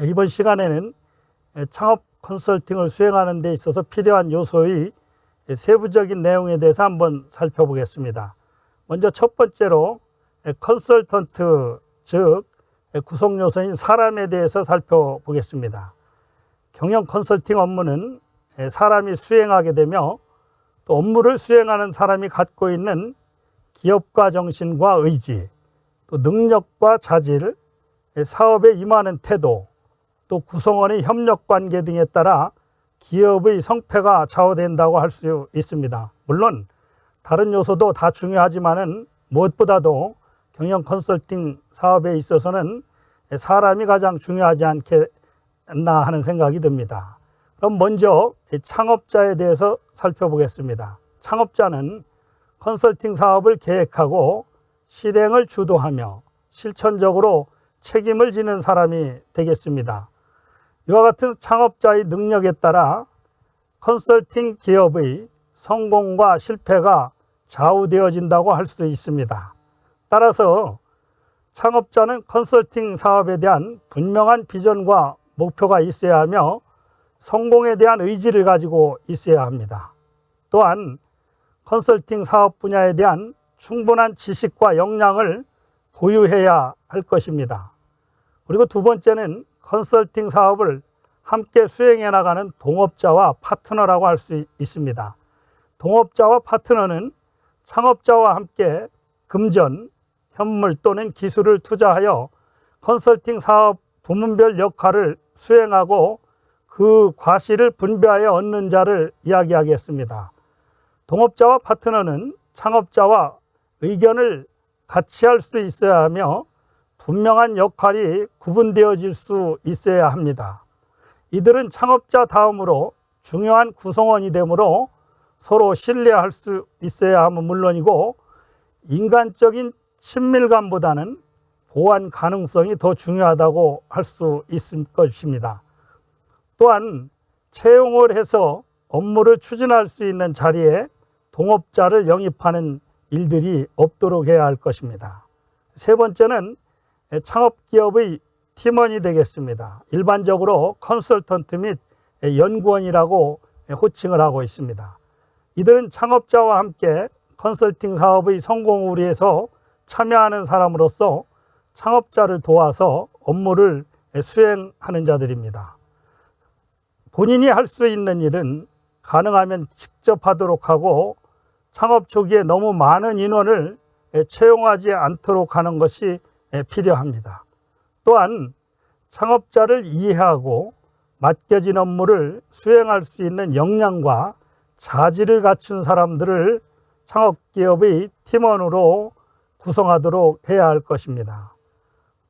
이번 시간에는 창업 컨설팅을 수행하는 데 있어서 필요한 요소의 세부적인 내용에 대해서 한번 살펴보겠습니다. 먼저 첫 번째로 컨설턴트 즉 구성 요소인 사람에 대해서 살펴보겠습니다. 경영 컨설팅 업무는 사람이 수행하게 되며 또 업무를 수행하는 사람이 갖고 있는 기업가 정신과 의지, 또 능력과 자질, 사업에 임하는 태도, 또 구성원의 협력 관계 등에 따라 기업의 성패가 좌우된다고 할 수 있습니다. 물론 다른 요소도 다 중요하지만은 무엇보다도 경영 컨설팅 사업에 있어서는 사람이 가장 중요하지 않겠나 하는 생각이 듭니다. 그럼 먼저 창업자에 대해서 살펴보겠습니다. 창업자는 컨설팅 사업을 계획하고 실행을 주도하며 실천적으로 책임을 지는 사람이 되겠습니다. 이와 같은 창업자의 능력에 따라 컨설팅 기업의 성공과 실패가 좌우되어진다고 할 수도 있습니다. 따라서 창업자는 컨설팅 사업에 대한 분명한 비전과 목표가 있어야 하며 성공에 대한 의지를 가지고 있어야 합니다. 또한 컨설팅 사업 분야에 대한 충분한 지식과 역량을 보유해야 할 것입니다. 그리고 두 번째는 컨설팅 사업을 함께 수행해 나가는 동업자와 파트너라고 할 수 있습니다. 동업자와 파트너는 창업자와 함께 금전, 현물 또는 기술을 투자하여 컨설팅 사업 부문별 역할을 수행하고 그 과실을 분배하여 얻는 자를 이야기하겠습니다. 동업자와 파트너는 창업자와 의견을 같이 할 수 있어야 하며 분명한 역할이 구분되어질 수 있어야 합니다. 이들은 창업자 다음으로 중요한 구성원이 되므로 서로 신뢰할 수 있어야 하면 물론이고 인간적인 친밀감보다는 보완 가능성이 더 중요하다고 할 수 있을 것입니다. 또한 채용을 해서 업무를 추진할 수 있는 자리에 동업자를 영입하는 일들이 없도록 해야 할 것입니다. 세 번째는 창업 기업의 팀원이 되겠습니다. 일반적으로 컨설턴트 및 연구원이라고 호칭을 하고 있습니다. 이들은 창업자와 함께 컨설팅 사업의 성공을 위해서 참여하는 사람으로서 창업자를 도와서 업무를 수행하는 자들입니다. 본인이 할 수 있는 일은 가능하면 직접 하도록 하고 창업 초기에 너무 많은 인원을 채용하지 않도록 하는 것이 필요합니다. 또한 창업자를 이해하고 맡겨진 업무를 수행할 수 있는 역량과 자질을 갖춘 사람들을 창업기업의 팀원으로 구성하도록 해야 할 것입니다.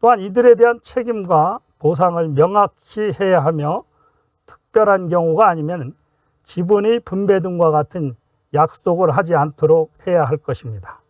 또한 이들에 대한 책임과 보상을 명확히 해야 하며 특별한 경우가 아니면 지분의 분배 등과 같은 약속을 하지 않도록 해야 할 것입니다.